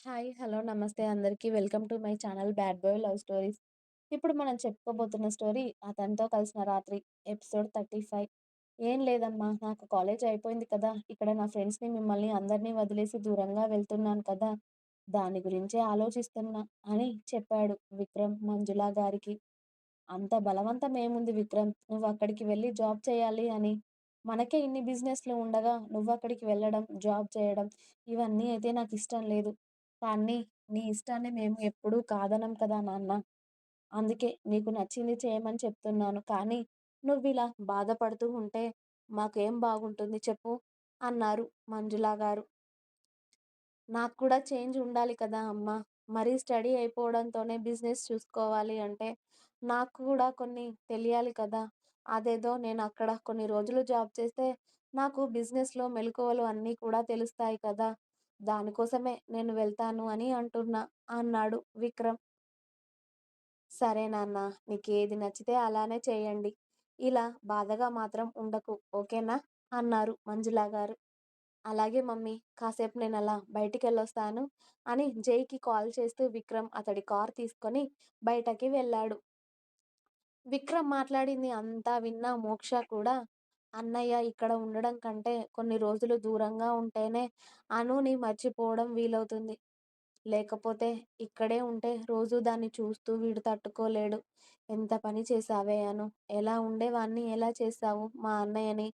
Hi. Hello. నమస్తే అందరికీ. Welcome to my channel 'bad boy love stories'. ఇప్పుడు మనం చెప్పుకోబోతున్న స్టోరీ 'అతనితో కలిసిన రాత్రి' ఎపిసోడ్ 35. ఏం లేదమ్మా నాకు కాలేజ్ అయిపోయింది కదా! ఇక్కడ నా ఫ్రెండ్స్‌ని మిమ్మల్ని అందరినీ వదిలేసి దూరంగా వెళ్తున్నాను కదా! దాని గురించే ఆలోచిస్తున్నా అని చెప్పాడు విక్రమ్ మంజుల గారికి. అంత బలవంతం ఏముంది విక్రమ్ నువ్వక్కడికి వెళ్ళి జాబ్ చేయాలి అని. మనకే ఇన్ని బిజినెస్‌లు ఉండగా నువ్వక్కడికి వెళ్ళడం, జాబ్ చేయడం ఇవన్నీ అయితే నాకిష్టం లేదు. కానీ నీ ఇష్టాన్ని మేము ఎప్పుడూ కాదనం కదా నాన్న అందుకే నీకు నచ్చింది చేయమని చెప్తున్నాను. కానీ నువ్వు ఇలా బాధపడుతూ ఉంటే మాకేం బాగుంటుంది చెప్పు? అన్నారు మంజులా గారు. నాకు కూడా చేంజ్ ఉండాలి కదా అమ్మ మరీ స్టడీ అయిపోవడంతోనే బిజినెస్ చూసుకోవాలి అంటే నాకు కూడా కొన్ని తెలియాలి కదా! అదేదో నేను అక్కడ కొన్ని రోజులు జాబ్ చేస్తే నాకు బిజినెస్‌లో మెలకువలు అన్నీ కూడా తెలుస్తాయి కదా! దానికోసమే నేను వెళ్తాను అని అంటున్నా అన్నాడు విక్రమ్. సరే నాన్నా! నీకేది నచ్చితే అలానే చేయండి. ఇలా బాధగా మాత్రం ఉండకు ఓకేనా? అన్నారు మంజులా గారు. అలాగే మమ్మీ! కాసేపు నేను అలా బయటికి వెళ్ళొస్తాను అని జైకి కాల్ చేస్తూ విక్రమ్ అతడి కార్ తీసుకొని బయటకి వెళ్ళాడు. విక్రమ్ మాట్లాడింది అంతా విన్న మోక్ష కూడా అన్నయ్య ఇక్కడ ఉండడం కంటే కొన్ని రోజులు దూరంగా ఉంటేనే అనుని మర్చిపోవడం వీలవుతుంది. లేకపోతే ఇక్కడే ఉంటే రోజు దాన్ని చూస్తూ వీడు తట్టుకోలేడు. ఎంత పని చేశావే అను ఎలా ఉండేవాన్ని ఎలా చేశావు మా అన్నయ్యని?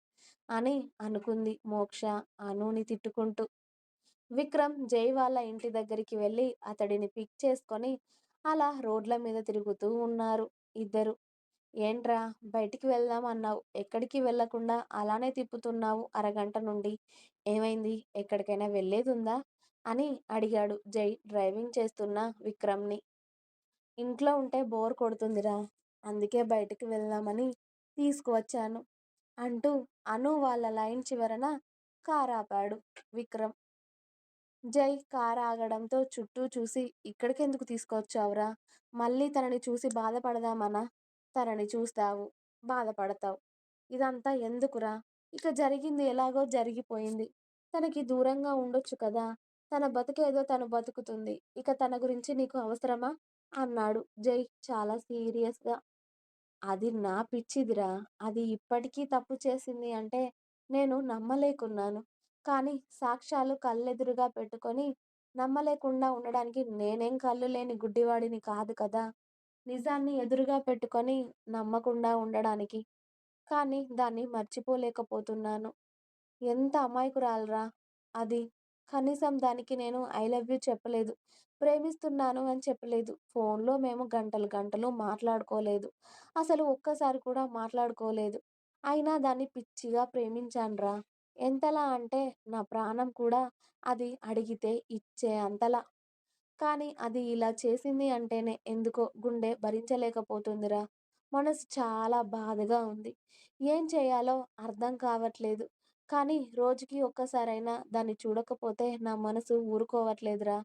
అని అనుకుంది మోక్ష అనుని తిట్టుకుంటూ. విక్రమ్ జై వాళ్ళ ఇంటి దగ్గరికి వెళ్ళి అతడిని పిక్ చేసుకొని అలా రోడ్ల మీద తిరుగుతూ ఉన్నారు ఇద్దరు ఏంట్రా బయటికి వెళ్దాం అన్నావు ఎక్కడికి వెళ్ళకుండా అలానే తిప్పుతున్నావు అరగంట నుండి. ఏమైంది ఎక్కడికైనా వెళ్ళేదుందా? అని అడిగాడు జై డ్రైవింగ్ చేస్తున్న విక్రమ్‌ని. ఇంట్లో ఉంటే బోర్ కొడుతుందిరా! అందుకే బయటికి వెళ్దామని తీసుకువచ్చాను అంటూ అను వాళ్ళ లైన్ చివరన కారాపాడు విక్రమ్. జై కారాగడంతో చుట్టూ చూసి ఇక్కడికెందుకు తీసుకొచ్చావురా? మళ్ళీ తనని చూసి బాధపడదామనా? తనని చూస్తావు. బాధపడతావు ఇదంతా ఎందుకురా? ఇక జరిగింది ఎలాగో జరిగిపోయింది. తనకి దూరంగా ఉండొచ్చు కదా! తన బతుకేదో తను బతుకుతుంది. ఇక తన గురించి నీకు అవసరమా? అన్నాడు జై చాలా సీరియస్‌గా. అది నా పిచ్చిదిరా! అది ఇప్పటికీ తప్పు చేసింది అంటే నేను నమ్మలేకున్నాను. కానీ సాక్ష్యాలు కళ్ళెదురుగా పెట్టుకొని నమ్మలేకుండా ఉండడానికి నేనేం కళ్ళు లేని గుడ్డివాడిని కాదు కదా! నిజాన్ని ఎదురుగా పెట్టుకొని నమ్మకుండా ఉండడానికి. కానీ దాన్ని మర్చిపోలేకపోతున్నాను. ఎంత అమాయకురాలురా అది! కనీసం దానికి నేను ఐ లవ్ యూ చెప్పలేదు. ప్రేమిస్తున్నాను అని చెప్పలేదు. ఫోన్‌లో మేము గంటలు గంటలు మాట్లాడుకోలేదు. అసలు ఒక్కసారి కూడా మాట్లాడుకోలేదు. అయినా దాన్ని పిచ్చిగా ప్రేమించానురా! ఎంతలా అంటే నా ప్రాణం కూడా అది అడిగితే ఇచ్చే అంతలా. కానీ అది ఇలా చేసింది అంటేనే ఎందుకో గుండె భరించలేకపోతుందిరా! మనసు చాలా బాధగా ఉంది. ఏం చేయాలో అర్థం కావట్లేదు. కానీ రోజుకి ఒక్కసారైనా దాన్ని చూడకపోతే నా మనసు ఊరుకోవట్లేదురా!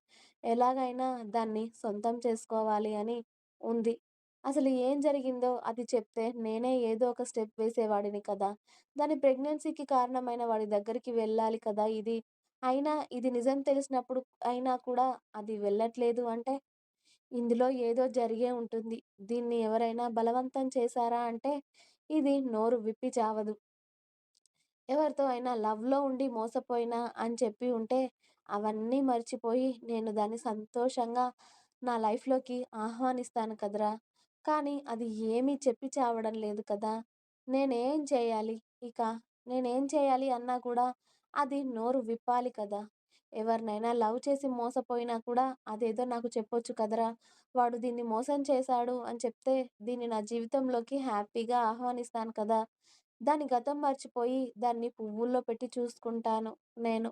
ఎలాగైనా దాన్ని సొంతం చేసుకోవాలి అని ఉంది. అసలు ఏం జరిగిందో అది చెప్తే నేనే ఏదో ఒక స్టెప్ వేసేవాడిని కదా! దాని ప్రెగ్నెన్సీకి కారణమైన వాడి దగ్గరికి వెళ్ళాలి కదా ఇది. అయినా ఇది నిజం తెలిసినప్పుడు అయినా కూడా అది వెళ్ళట్లేదు అంటే ఇందులో ఏదో జరిగే ఉంటుంది. దీన్ని ఎవరైనా బలవంతం చేశారా అంటే ఇది నోరు విప్పి చావదు. ఎవరితో అయినా లవ్‌లో ఉండి మోసపోయినా అని చెప్పి ఉంటే అవన్నీ మర్చిపోయి నేను దాన్ని సంతోషంగా నా లైఫ్‌లోకి ఆహ్వానిస్తాను కదరా! కానీ అది ఏమీ చెప్పి చావడం లేదు కదా! నేనేం చేయాలి ఇక? నేనేం చేయాలి అన్నా కూడా అది నోరు విప్పాలి కదా! ఎవరినైనా లవ్ చేసి మోసపోయినా కూడా అదేదో నాకు చెప్పొచ్చు కదరా! వాడు దీన్ని మోసం చేశాడు అని చెప్తే దీన్ని నా జీవితంలోకి హ్యాపీగా ఆహ్వానిస్తాను కదా! దాని గతం మర్చిపోయి దాన్ని పువ్వుల్లో పెట్టి చూసుకుంటాను నేను.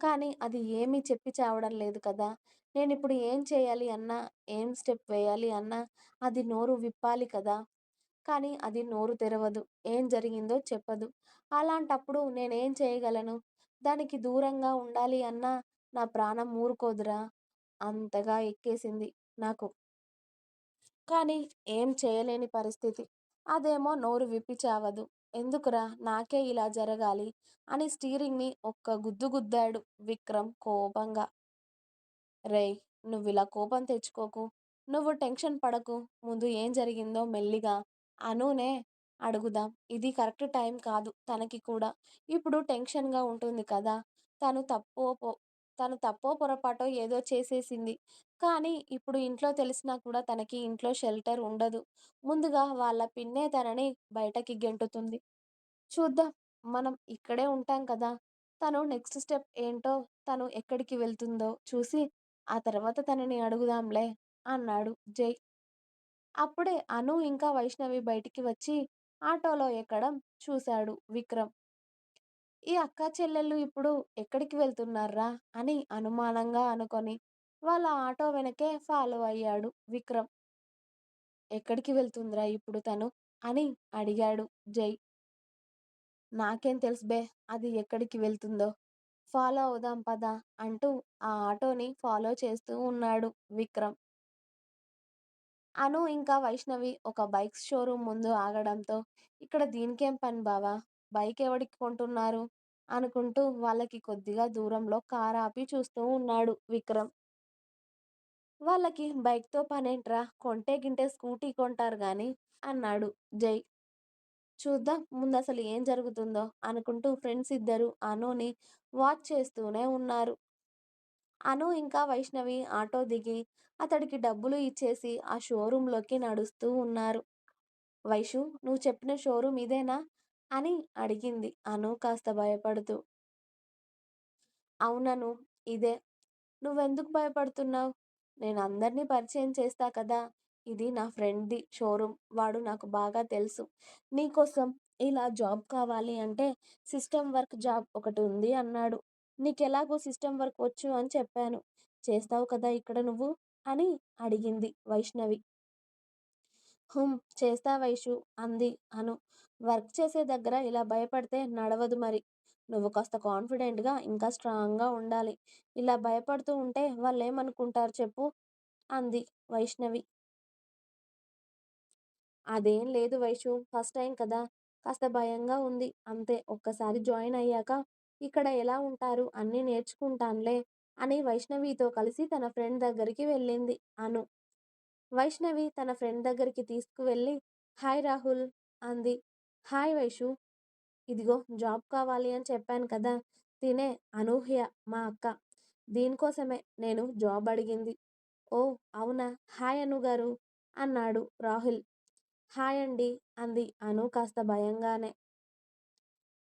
కానీ అది ఏమీ చెప్పి చావడం లేదు కదా! నేనిప్పుడు ఏం చేయాలి అన్నా, ఏం స్టెప్ వేయాలి అన్నా అది నోరు విప్పాలి కదా! కానీ అది నోరు తెరవదు. ఏం జరిగిందో చెప్పదు. అలాంటప్పుడు నేనేం చేయగలను? దానికి దూరంగా ఉండాలి అన్నా నా ప్రాణం ఊరుకోదురా! అంతగా ఎక్కేసింది నాకు. కానీ ఏం చేయలేని పరిస్థితి. అదేమో నోరు విప్పి చావదు. ఎందుకురా నాకే ఇలా జరగాలి అని స్టీరింగ్‌ని ఒక్క గుద్దు గుద్దాడు విక్రమ్ కోపంగా. రేయ్! ఇలా కోపం తెచ్చుకోకు. నువ్వు టెన్షన్ పడకు. ముందు ఏం జరిగిందో మెల్లిగా అనునే అడుగుదాం. ఇది కరెక్ట్ టైం కాదు తనకి కూడా. ఇప్పుడు టెన్షన్‌గా ఉంటుంది కదా! తను తప్పో పో తను తప్పో, పొరపాటో ఏదో చేసేసింది. కానీ ఇప్పుడు ఇంట్లో తెలిసినా కూడా తనకి ఇంట్లో షెల్టర్ ఉండదు. ముందుగా వాళ్ళ పిన్నే తనని బయటకి గెంటుతుంది. చూద్దాం. మనం ఇక్కడే ఉంటాం కదా! తను నెక్స్ట్ స్టెప్ ఏంటో, తను ఎక్కడికి వెళ్తుందో చూసి ఆ తర్వాత తనని అడుగుదాంలే అన్నాడు జై. అప్పుడే అను ఇంకా వైష్ణవి బయటికి వచ్చి ఆటోలో ఎక్కడం చూశాడు విక్రమ్. ఈ అక్కా చెల్లెళ్ళు ఇప్పుడు ఎక్కడికి వెళ్తున్నారా అని అనుమానంగా అనుకొని వాళ్ళ ఆటో వెనకే ఫాలో అయ్యాడు విక్రమ్. ఎక్కడికి వెళ్తుందిరా ఇప్పుడు తను? అని అడిగాడు జై. నాకేం తెలుసు బే అది ఎక్కడికి వెళ్తుందో. ఫాలో అవుదాం పదా అంటూ ఆ ఆటోని ఫాలో చేస్తూ ఉన్నాడు విక్రమ్. అను ఇంకా వైష్ణవి ఒక బైక్ షోరూమ్ ముందు ఆగడంతో ఇక్కడ దీనికేం పని బావా? బైక్ ఎవడికి కొంటున్నారు? అనుకుంటూ వాళ్ళకి కొద్దిగా దూరంలో కారు ఆపి చూస్తూ ఉన్నాడు విక్రమ్. వాళ్ళకి బైక్‌తో పనేంట్రా కొంటే గింటే స్కూటీ కొంటారు కానీ అన్నాడు జై. చూద్దాం ముందసలు ఏం జరుగుతుందో అనుకుంటూ ఫ్రెండ్స్ ఇద్దరు అనుని వాచ్ చేస్తూనే ఉన్నారు. అను ఇంకా వైష్ణవి ఆటో దిగి అతడికి డబ్బులు ఇచ్చేసి ఆ షోరూంలోకి నడుస్తూ ఉన్నారు. వైషు నువ్వు చెప్పిన షోరూమ్ ఇదేనా? అని అడిగింది అను కాస్త భయపడుతూ. అవునను ఇదే. నువ్వెందుకు భయపడుతున్నావు నేను అందరినీ పరిచయం చేస్తా కదా! ఇది నా ఫ్రెండ్‌ది షోరూమ్. వాడు నాకు బాగా తెలుసు. నీకోసం ఇలా జాబ్ కావాలి అంటే సిస్టమ్ వర్క్ జాబ్ ఒకటి ఉంది అన్నాడు. నీకు ఎలాగో సిస్టమ్ వర్క్ వచ్చు అని చెప్పాను. చేస్తావు కదా ఇక్కడ నువ్వు? అని అడిగింది వైష్ణవి. హుమ్ చేస్తా వైషు అంది అను. వర్క్ చేసే దగ్గర ఇలా భయపడితే నడవదు మరి. నువ్వు కాస్త కాన్ఫిడెంట్‌గా ఇంకా స్ట్రాంగ్‌గా ఉండాలి. ఇలా భయపడుతూ ఉంటే వాళ్ళు ఏమనుకుంటారు చెప్పు? అంది వైష్ణవి. అదేం లేదు వైషు ఫస్ట్ టైం కదా! కాస్త భయంగా ఉంది అంతే ఒక్కసారి జాయిన్ అయ్యాక ఇక్కడ ఎలా ఉంటారు అన్నీ నేర్చుకుంటాన్లే అని వైష్ణవితో కలిసి తన ఫ్రెండ్ దగ్గరికి వెళ్ళింది అను. వైష్ణవి తన ఫ్రెండ్ దగ్గరికి తీసుకువెళ్ళి హాయ్ రాహుల్ అంది. హాయ్ వైషు ఇదిగో జాబ్ కావాలి అని చెప్పాను కదా! తినే అనూహ్య మా అక్క. దీనికోసమే నేను జాబ్ అడిగింది. ఓ అవునా హాయ్ అనుగారు అన్నాడు రాహుల్. హాయ్ అండి అంది అను కాస్త భయంగానే.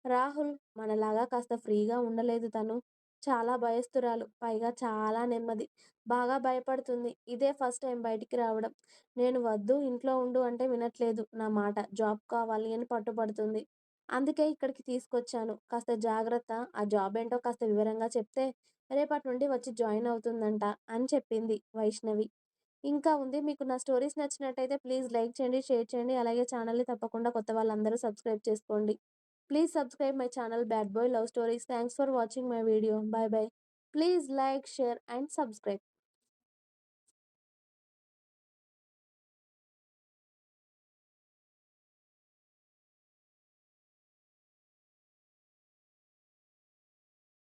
రాహుల్ మనలాగా కాస్త ఫ్రీగా ఉండలేదు తను. చాలా భయస్తురాలు. పైగా చాలా నెమ్మది. బాగా భయపడుతుంది. ఇదే ఫస్ట్ టైం బయటికి రావడం. నేను వద్దు ఇంట్లో ఉండు అంటే వినట్లేదు నా మాట. జాబ్ కావాలి అని పట్టుపడుతుంది. అందుకే ఇక్కడికి తీసుకొచ్చాను. కాస్త జాగ్రత్త ఆ జాబ్ ఏంటో కాస్త వివరంగా చెప్తే రేపటి నుండి వచ్చి జాయిన్ అవుతుందంట అని చెప్పింది వైష్ణవి. ఇంకా ఉంది మీకు నా స్టోరీస్ నచ్చినట్టయితే ప్లీజ్ లైక్ చేయండి, షేర్ చేయండి. అలాగే ఛానల్‌ని తప్పకుండా కొత్త వాళ్ళందరూ సబ్స్క్రైబ్ చేసుకోండి. Please subscribe my channel Bad Boy Love Stories. Thanks for watching my video. Bye bye. Please like, share and subscribe.